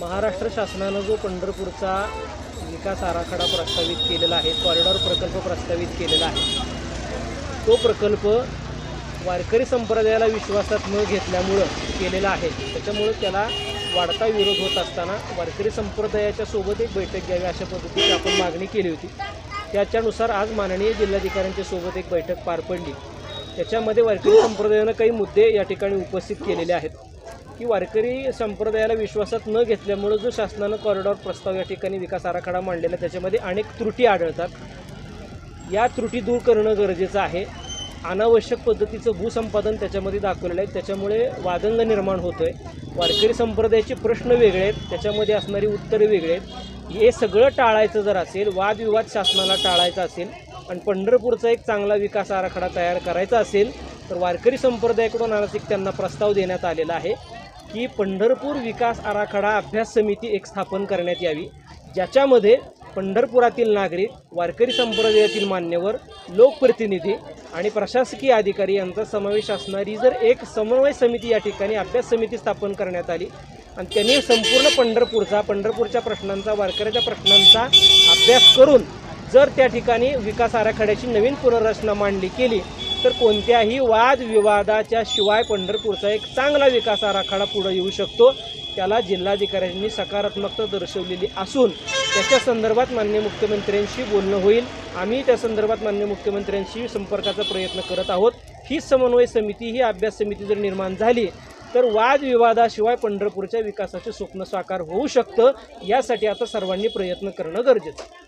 महाराष्ट्र शासनानं जो पंढरपूरचा विकास आराखडा प्रस्तावित केलेला आहे कॉरिडॉर प्रकल्प प्रस्तावित केलेला आहे तो प्रकल्प वारकरी संप्रदायाला विश्वासात न घेतल्यामुळं केलेला आहे. त्याच्यामुळं त्याला वाढता विरोध होत असताना वारकरी संप्रदायाच्या सोबत एक बैठक घ्यावी अशा पद्धतीची आपण मागणी केली होती. त्याच्यानुसार आज माननीय जिल्हाधिकाऱ्यांच्या सोबत एक बैठक पार पडली. त्याच्यामध्ये वारकरी संप्रदायानं काही मुद्दे या ठिकाणी उपस्थित केलेले आहेत. की वारकरी संप्रदायाला विश्वासात न घेतल्यामुळं जो शासनानं कॉरिडॉर प्रस्ताव या ठिकाणी विकास आराखडा मांडलेला आहे, त्याच्यामध्ये अनेक त्रुटी आढळतात. या त्रुटी दूर करणं गरजेचं आहे. अनावश्यक पद्धतीचं भूसंपादन त्याच्यामध्ये दाखवलेलं आहे. त्याच्यामुळे वादंग निर्माण होतो आहे वारकरी संप्रदायाचे प्रश्न वेगळे आहेत. त्याच्यामध्ये असणारी उत्तरे वेगळे आहेत. हे सगळं टाळायचं जर असेल वादविवाद शासनाला टाळायचा असेल आणि पंढरपूरचा एक चांगला विकास आराखडा तयार करायचा असेल तर वारकरी संप्रदायाकडून आज त्यांना प्रस्ताव देण्यात आलेला आहे. की पंढरपूर विकास आराखडा अभ्यास समिती एक स्थापन करण्यात यावी. ज्याच्यामध्ये पंढरपुरातील नागरिक वारकरी संप्रदायातील मान्यवर लोकप्रतिनिधी आणि प्रशासकीय अधिकारी यांचा समावेश असणारी जर एक समन्वय समिती या ठिकाणी अभ्यास समिती स्थापन करण्यात आली आणि त्यांनी संपूर्ण पंढरपूरचा पंढरपूरच्या प्रश्नांचा वारकऱ्याच्या प्रश्नांचा अभ्यास करून जर त्या ठिकाणी विकास आराखड्याची नवीन पुनर्रचना मांडली केली तर कोणत्याही वादविवादाच्या शिवाय पंढरपूरचा एक चांगला विकास आराखडा पुढे येऊ शकतो. त्याला जिल्हाधिकाऱ्यांनी सकारात्मकता दर्शवलेली असून त्याच्या संदर्भात मान्य मुख्यमंत्र्यांशी बोलणं होईल. आम्ही त्या संदर्भात मान्य मुख्यमंत्र्यांशी संपर्काचा प्रयत्न करत आहोत. ही समन्वय समिती ही अभ्यास समिती जर निर्माण झाली तर वादविवादाशिवाय पंढरपूरच्या विकासाचे स्वप्न साकार होऊ शकतं. यासाठी आता सर्वांनी प्रयत्न करणं गरजेचं आहे.